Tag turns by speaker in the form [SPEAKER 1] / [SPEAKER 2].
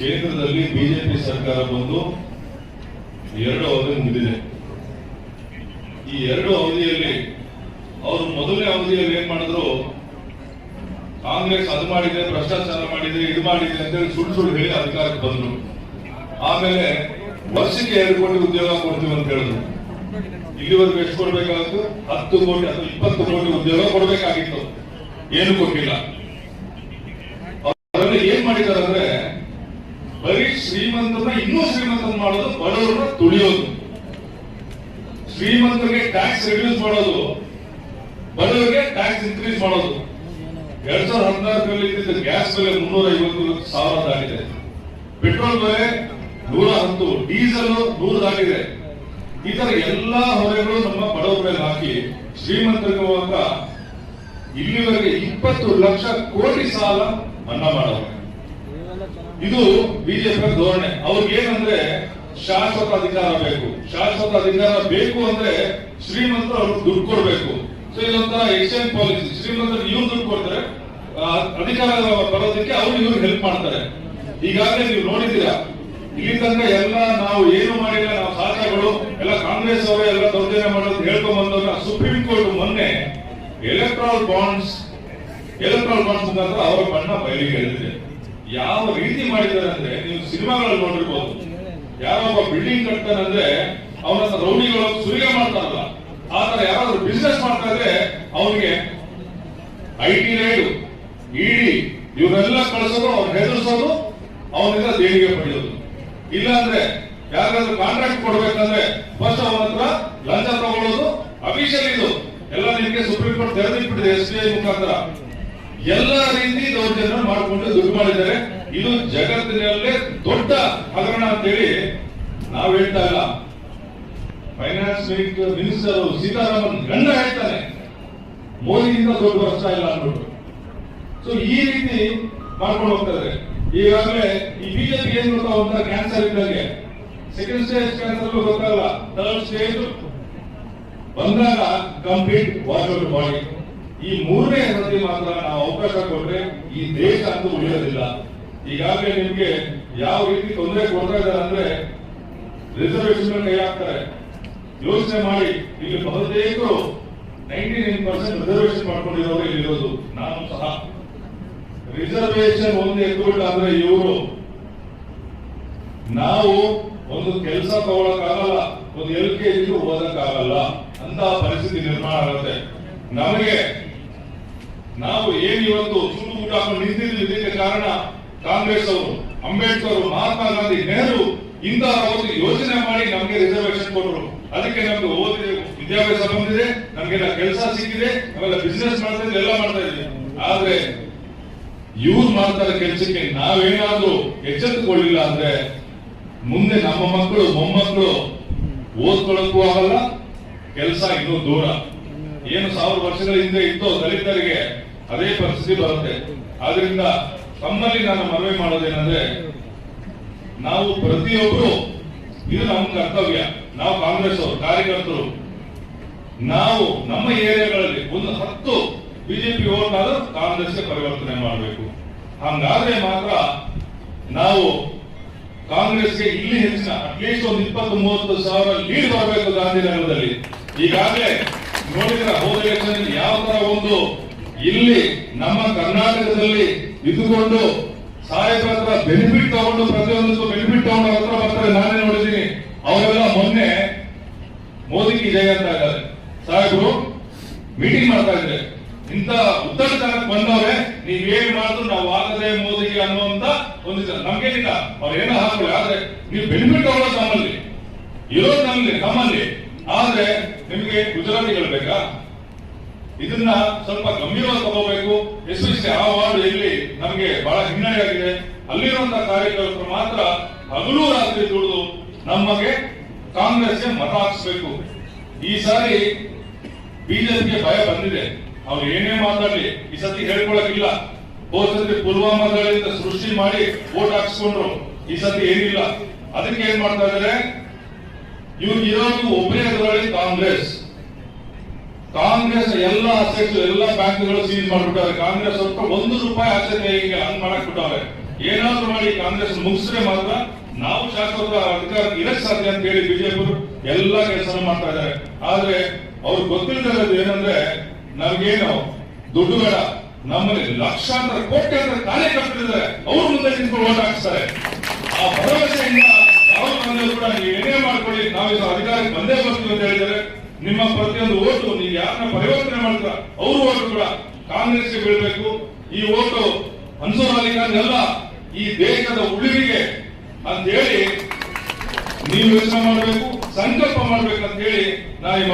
[SPEAKER 1] ಕೇಂದ್ರದಲ್ಲಿ ಬಿಜೆಪಿ ಸರ್ಕಾರ ಬಂದು ಎರಡು ಅವಧಿ ಮುಗಿದಿದೆ. ಈ ಎರಡು ಅವಧಿಯಲ್ಲಿ ಅವರು ಮೊದಲನೇ ಅವಧಿಯಲ್ಲಿ ಏನ್ ಮಾಡಿದ್ರು? ಕಾಂಗ್ರೆಸ್ ಅದು ಮಾಡಿದೆ, ಭ್ರಷ್ಟಾಚಾರ ಮಾಡಿದೆ, ಇದು ಮಾಡಿದೆ ಅಂತೇಳಿ ಸುಳ್ಳು ಸುಳ್ಳು ಹೇಳಿ ಅಧಿಕಾರಕ್ಕೆ ಬಂದ್ರು. ಆಮೇಲೆ ವರ್ಷಕ್ಕೆ ಎರಡು ಕೋಟಿ ಉದ್ಯೋಗ ಕೊಡ್ತೀವಿ ಅಂತ ಹೇಳಿದ್ರು. ಇಲ್ಲಿವರೆಗೂ ಎಷ್ಟು ಕೊಡ್ಬೇಕಾಗಿತ್ತು? ಹತ್ತು ಕೋಟಿ ಅಥವಾ ಇಪ್ಪತ್ತು ಕೋಟಿ ಉದ್ಯೋಗ ಕೊಡಬೇಕಾಗಿತ್ತು. ಏನು ಕೊಟ್ಟಿಲ್ಲ. ಶ್ರೀಮಂತನ ಇನ್ನೂ ಶ್ರೀಮಂತನ ಮಾಡೋದು ಬಡವರನ್ನ ತುಳಿಯೋದು. ಶ್ರೀಮಂತರಿಗೆ ಟ್ಯಾಕ್ಸ್ ರಿಡ್ಯೂಸ್ ಮಾಡೋದು, ಬಡವರಿಗೆ ಟ್ಯಾಕ್ಸ್ ಇನ್ಕ್ರೀಸ್ ಮಾಡೋದು. ಎರಡ್ ಸಾವಿರದ ಹದಿನಾಲ್ಕರಲ್ಲಿ ಇದ್ದಿದ್ದ ಗ್ಯಾಸ್ ಬೆಲೆ ಮುನ್ನೂರ ಐವತ್ತು ಸಾವಿರ ದಾಟಿದೆ. ಪೆಟ್ರೋಲ್ ಬೆಲೆ ನೂರ ಹತ್ತು ಡೀಸೆಲ್ ನೂರ ದಾಟಿದೆ. ಈ ತರ ಎಲ್ಲಾ ಹೊರೆಗಳು ನಮ್ಮ ಬಡವರ ಮೇಲೆ ಹಾಕಿ ಶ್ರೀಮಂತರಿಗೆ ಇಲ್ಲಿವರೆಗೆ ಇಪ್ಪತ್ತು ಲಕ್ಷ ಕೋಟಿ ಸಾಲ ಮನ್ನಾ ಮಾಡವ್ರೆ ಇದು ಬಿಜೆಪಿ ಧೋರಣೆ. ಅವ್ರಿಗೆ ಏನಂದ್ರೆ ಶಾಶ್ವತ ಅಧಿಕಾರ ಬೇಕು. ಶಾಶ್ವತ ಅಧಿಕಾರ ಬೇಕು ಅಂದ್ರೆ ಶ್ರೀಮಂತರು ಅವ್ರಿಗೆ ದುಡ್ಡು ಕೊಡ್ಬೇಕು. ಸೊ ಇದೊಂಥರ ಎಕ್ಸ್ಚೇಂಜ್ ಪಾಲಿಸಿ ಶ್ರೀಮಂತರು ಇವ್ರು ದುಡ್ಡು ಕೊಡ್ತಾರೆ. ಅಧಿಕಾರ ಬರೋದಕ್ಕೆ ಅವ್ರು ಇವ್ರು ಹೆಲ್ಪ್ ಮಾಡ್ತಾರೆ. ಈಗಾಗಲೇ ನೀವು ನೋಡಿದ್ದೀರಾ? ಇಲ್ಲಿ ಎಲ್ಲ ನಾವು ಏನು ಮಾಡಿಲ್ಲ, ನಾವು ಸಾಧನೆಗಳು ಎಲ್ಲ ಕಾಂಗ್ರೆಸ್ ಅವರೇ ಎಲ್ಲ ದೌರ್ಜನ್ಯ ಮಾಡೋದು ಹೇಳ್ಕೊಂಡ್ ಬಂದಾಗ ಸುಪ್ರೀಂ ಕೋರ್ಟ್ ಮೊನ್ನೆ ಎಲೆಕ್ಟ್ರಾಲ್ ಬಾಂಡ್ಸ್ ಎಲೆಕ್ಟ್ರಾಲ್ ಬಾಂಡ್ಸ್ ಅಂತ ಅವರ ಬಣ್ಣ ಬಯಲಿಗೆ ಎಳೆದಿದೆ. ಯಾವ ರೀತಿ ಮಾಡಿದ್ದಾರೆ ಅಂದ್ರೆ ನೀವು ಸಿನಿಮಾಗಳಲ್ಲಿ ನೋಡಿರ್ಬೋದು. ಯಾರೋ ಒಬ್ಬ ಬಿಲ್ಡಿಂಗ್ ಕಟ್ತಾರೆ ಅಂದ್ರೆ ಅವನ ರೌಡಿಗಳು ಸುಲಿಗೆ ಮಾಡ್ತಾರಲ್ಲ ಆತರ ತರ ಯಾರಾದ್ರೂ ಬಿಸ್ನೆಸ್ ಮಾಡ್ತಾ ಇದ್ರೆ ಅವನಿಗೆ ಐ ಟಿ ಇಡಿ ಇವರೆಲ್ಲ ಕಳಿಸೋದು ಅವ್ರು ಹೆದರ್ಸೋದು, ಅವನಿಂದ ದೇಣಿಗೆ ಪಡೆಯೋದು. ಇಲ್ಲ ಅಂದ್ರೆ ಯಾರಾದ್ರೂ ಕಾಂಟ್ರಾಕ್ಟ್ ಕೊಡ್ಬೇಕಂದ್ರೆ ಫಸ್ಟ್ ಅವನ ಹತ್ರ ಲಂಚ ತಗೊಳ್ಳೋದು ಅಫಿಷಿಯಲ್ ಇದು. ಎಲ್ಲ ನಿಮಗೆ ಸುಪ್ರೀಂ ಕೋರ್ಟ್ ತೆರೆದಿಟ್ಬಿಟ್ಟಿದೆ ಎಸ್ ಬಿ ಐ ಮುಖಾಂತರ. ಎಲ್ಲ ರೀತಿ ದೌರ್ಜನ್ಯ ಮಾಡಿಕೊಂಡು ದುಡ್ಡು ಮಾಡಿದ್ದಾರೆ. ಇದು ಜಗತ್ತಿನಲ್ಲೇ ದೊಡ್ಡ ಹಗರಣ ಅಂತೇಳಿ ನಾವು ಹೇಳ್ತಾ ಇಲ್ಲ. ಫೈನಾನ್ಸ್ ಮಿನಿಸ್ಟರ್ ಸೀತಾರಾಮನ್ ಗಂಡ ಹೇಳ್ತಾನೆ. ಮೋದಿಯಿಂದ ದೊಡ್ಡ ವರ್ಷ ಇಲ್ಲ ಅಂದ್ಬಿಟ್ಟು. ಸೊ ಈ ರೀತಿ ಮಾಡ್ಕೊಂಡು ಹೋಗ್ತಾರೆ ಈಗಾಗಲೇ ಈ ಬಿಜೆಪಿ ಏನ್ ಗೊತ್ತಾ ಕ್ಯಾನ್ಸರ್ ಇದ್ದಾಗೆ? ಸೆಕೆಂಡ್ ಸ್ಟೇಜ್ ಕ್ಯಾನ್ಸರ್ ಗೊತ್ತಾಗಲ್ಲ. ಥರ್ಡ್ ಸ್ಟೇಜ್ ಬಂದಾಗ ಕಂಪ್ಲೀಟ್ ವಾಟರ್ ಬಾಡಿ ಈ ಮೂರನೇ ಸತಿ ಮಾತ್ರ ನಾವು ಅವಕಾಶ ಕೊಟ್ರೆ ಈ ದೇಶ ಅಂತೂ ಉಳಿಯೋದಿಲ್ಲ. ಈಗಾಗಲೇ ನಿಮ್ಗೆ ಯಾವ ರೀತಿ ತೊಂದರೆ ಕೊಡ್ತಾ ಇದ್ದಾರೆ ಅಂದ್ರೆ ರಿಸರ್ವೇಶನ್ ಕೈ ಹಾಕ್ತಾರೆ ಯೋಚನೆ ಮಾಡಿ, ಇಲ್ಲಿ ಬಹುತೇಕರು ನೈಂಟಿ ನೈನ್ ಪರ್ಸೆಂಟ್ ರಿಸರ್ವೇಶನ್ ಮಾಡ್ಕೊಂಡಿರೋರು ಇಲ್ಲಿರೋದು. ನಾನು ಸಹ. ರಿಸರ್ವೇಶನ್ ಒಂದು ಎತ್ಬಿಟ್ಟು ಅಂದ್ರೆ ಇವರು ನಾವು ಒಂದು ಕೆಲಸ ತಗೊಳಕ್ಕಾಗಲ್ಲ, ಒಂದು ಎಲ್ ಕೆ ಜಿ ಆಗಲ್ಲ ಅಂತ ಪರಿಸ್ಥಿತಿ ನಿರ್ಮಾಣ ಆಗುತ್ತೆ. ನಮಗೆ ನಾವು ಏನು ಇವತ್ತು ಊಟ ನಿಂತಿದ್ವಿ ಇದಕ್ಕೆ ಕಾರಣ ಕಾಂಗ್ರೆಸ್ ಅವರು ಅಂಬೇಡ್ಕರ್, ಮಹಾತ್ಮ ಗಾಂಧಿ ನೆಹರು ಇಂತಹ ಒಂದು ಯೋಚನೆ ಮಾಡಿ ನಮಗೆ ರಿಸರ್ವೇಶನ್ ಕೊಟ್ಟರು. ಅದಕ್ಕೆ ನಮ್ಗೆ ಓದಿ ವಿದ್ಯಾಭ್ಯಾಸ ಬಂದಿದೆ, ನಮ್ಗೆಲ್ಲ ಕೆಲಸ ಸಿಕ್ಕಿದೆ ನಾವೆಲ್ಲ ಬಿಸ್ನೆಸ್ ಮಾಡ್ತಾ ಎಲ್ಲ ಮಾಡ್ತಾ ಇದ್ದೀವಿ. ಆದ್ರೆ ಇವ್ರು ಮಾಡ್ತಾರೆ ಕೆಲಸಕ್ಕೆ ನಾವೇನಾದ್ರೂ ಎಚ್ಚೆತ್ತುಕೊಳ್ಳಿಲ್ಲ ಅಂದ್ರೆ ಮುಂದೆ ನಮ್ಮ ಮಕ್ಕಳು, ಮೊಮ್ಮಕ್ಕಳು ಓದ್ಕೊಳ್ಳಕ್ಕೂ ಆಗಲ್ಲ, ಕೆಲಸ ಇನ್ನೂ ದೂರ. ಏನು ಸಾವಿರ ವರ್ಷಗಳ ಹಿಂದೆ ಇತ್ತು ದಲಿತರಿಗೆ ಅದೇ ಪರಿಸ್ಥಿತಿ ಬರುತ್ತೆ. ಆದ್ರಿಂದ ತಮ್ಮಲ್ಲಿ ನಾನು ಮನವಿ ಮಾಡೋದೇನಂದ್ರೆ, ನಾವು ಪ್ರತಿಯೊಬ್ಬರು ಇದು ನಮ್ಮ ಕರ್ತವ್ಯ. ನಾವು ಕಾಂಗ್ರೆಸ್ ಅವರು ಕಾರ್ಯಕರ್ತರು. ನಾವು ನಮ್ಮ ಏರಿಯಾಗಳಲ್ಲಿ ಒಂದು ಹತ್ತು ಬಿಜೆಪಿ ಓಟ್ ಆದ್ರೂ ಕಾಂಗ್ರೆಸ್ಗೆ ಪರಿವರ್ತನೆ ಮಾಡಬೇಕು. ಹಂಗಾದ್ರೆ ಮಾತ್ರ ನಾವು ಕಾಂಗ್ರೆಸ್ಗೆ ಇಲ್ಲಿ ಹೆಚ್ಚಿನ ಅಟ್ಲೀಸ್ಟ್ ಒಂದು ಇಪ್ಪತ್ತು ಮೂವತ್ತು ಸಾವಿರ ಲೀಡ್ ಬರಬೇಕು ಗಾಂಧಿನಗರದಲ್ಲಿ. ಈಗಾಗಲೇ ನೋಡಿದ್ರೆ ಹೋದ ಎಲೆಕ್ಷನ್ ಯಾವ ತರ ಒಂದು ಇಲ್ಲಿ ನಮ್ಮ ಕರ್ನಾಟಕದಲ್ಲಿ ಇದ್ದುಕೊಂಡು ಸಾಹೇಬ್ರ ಹತ್ರ ಬೆನಿಫಿಟ್ ತಗೊಂಡು ಪ್ರತಿಯೊಂದಕ್ಕೂ ಬೆನಿಫಿಟ್ ತಗೊಂಡು ಹತ್ರ ಬರ್ತಾರೆ, ನಾನೇ ನೋಡಿದ್ದೀನಿ. ಅವರೆಲ್ಲ ಮೊನ್ನೆ ಮೋದಿಗೆ ಜಯ ಅಂತ ಇದ್ದಾರೆ ಸಾಹೇಬ್ರು ಮೀಟಿಂಗ್ ಮಾಡ್ತಾ ಇದ್ರೆ ಇಂತ ಉತ್ತರ ತನಕ ಬಂದವ್ರೆ ನೀವೇನ್ ಮಾಡಿದ್ರು ನಾವು ಆಗದೆ ಮೋದಿಗೆ ಅನ್ನುವಂತ ಒಂದು ಇದು. ನಮ್ಗೇನಿಲ್ಲ, ಅವ್ರು ಏನೋ ಹಾಕೊಳ್ಳಿ ಆದ್ರೆ ನೀವು ಬೆನಿಫಿಟ್ ತಗೊಳ್ಳೋದು ನಮ್ಮಲ್ಲಿ. ಇರೋದು ನಮ್ಮಲ್ಲಿ ನಮ್ಮಲ್ಲಿ. ಆದ್ರೆ ನಿಮ್ಗೆ ಗುಜರಾತಿಗಳು ಬೇಕಾ ಇದನ್ನ ಸ್ವಲ್ಪ ಗಂಭೀರವಾಗಿ ತಗೋಬೇಕು. ಎಸ್ಪೆಷಲಿ ಆ ವಾರ್ಡ್ ಇಲ್ಲಿ ನಮಗೆ ಬಹಳ ಹಿನ್ನಡೆಯಾಗಿದೆ. ಅಲ್ಲಿರುವಂತಹ ಕಾರ್ಯಕರ್ತರು ಮಾತ್ರ ಹಗಲು ರಾತ್ರಿ ದುಡಿದು ನಮಗೆ ಕಾಂಗ್ರೆಸ್ಗೆ ಮತ ಹಾಕಿಸ್ಬೇಕು. ಈ ಸಾರಿ ಬಿಜೆಪಿಗೆ ಭಯ ಬಂದಿದೆ. ಅವ್ರು ಏನೇ ಮಾತಾಡ್ಲಿ, ಈ ಸತಿ ಹೇಳ್ಕೊಳಕಿಲ್ಲ ಹೋದ ಸತಿ ಪುಲ್ವಾಮಾಗಳಿಂದ ಸೃಷ್ಟಿ ಮಾಡಿ ಓಟ್ ಹಾಕಿಸ್ಕೊಂಡ್ರು. ಈ ಸತಿ ಏನಿಲ್ಲ. ಅದಕ್ಕೆ ಏನ್ ಮಾಡ್ತಾ ಇದಾರೆ ಇವ್ರಿಗೆ ಇರೋದು ಒಬ್ಬರೇ ಅದರಲ್ಲಿ ಕಾಂಗ್ರೆಸ್. ಕಾಂಗ್ರೆಸ್ ಎಲ್ಲ ಅಸೆಟ್ಸ್ ಎಲ್ಲ ಬ್ಯಾಂಕ್ಗಳು ಸೀಸ್ ಮಾಡ್ಬಿಟ್ಟಾರೆ. ಕಾಂಗ್ರೆಸ್ ಸ್ವಲ್ಪ ಒಂದು ರೂಪಾಯಿ ಅಸೆಟ್ ಈಗ ಹಂಗ್ ಮಾಡಕ್ ಬಿಟ್ಟವ್ರೆ ಏನಾದ್ರೂ ಮಾಡಿ ಕಾಂಗ್ರೆಸ್ ಮುಗಿಸ್ರೆ ಮಾತ್ರ ನಾವು ಶಾಸಕರ ಅಧಿಕಾರ ಇರಕ್ ಸಾಧ್ಯ ಅಂತ ಹೇಳಿ ಬಿಜೆಪಿ ಎಲ್ಲ ಕೆಲಸ ಮಾಡ್ತಾ ಇದ್ದಾರೆ. ಆದ್ರೆ ಅವ್ರು ಗೊತ್ತಿಲ್ಲದಿರೋದು ಏನಂದ್ರೆ, ನಮ್ಗೇನು ದುಡ್ಡುಗಳ ನಮ್ಮಲ್ಲಿ ಲಕ್ಷಾಂತರ, ಕೋಟ್ಯಾಂತರ ಕಾರ್ಯಕರ್ತರಿದ್ದಾರೆ ಅವ್ರ ಮುಂದೆ ನಿಂತ್ಕೊಂಡು ಓಟ್ ಹಾಕ್ತಾರೆ ಆ ಭರವಸೆಯಿಂದ ಅವ್ರ ಕೂಡ ಏನೇ ಮಾಡ್ಕೊಳ್ಳಿ, ನಾವು ಅಧಿಕಾರಕ್ಕೆ ಬಂದೇ ಬರ್ತೀವಿ ಅಂತ ಹೇಳಿದ್ದಾರೆ. ನಿಮ್ಮ ಪ್ರತಿಯೊಂದು ಓಟು ನೀವು ಯಾರನ್ನ ಪರಿವರ್ತನೆ ಮಾಡ್ತಾರ, ಅವ್ರ ಓಟು ಕೂಡ ಕಾಂಗ್ರೆಸ್ಗೆ ಬೀಳ್ಬೇಕು. ಈ ಓಟು ಮನ್ಸೂರ್ ಅಲಿ ಖಾನ್ ಈ ದೇಶದ ಉಳಿವಿಗೆ ಅಂತ ಹೇಳಿ ನೀವು ಯೋಚನೆ ಮಾಡಬೇಕು, ಸಂಕಲ್ಪ ಮಾಡ್ಬೇಕಂತ ಹೇಳಿ ನಾ ಈ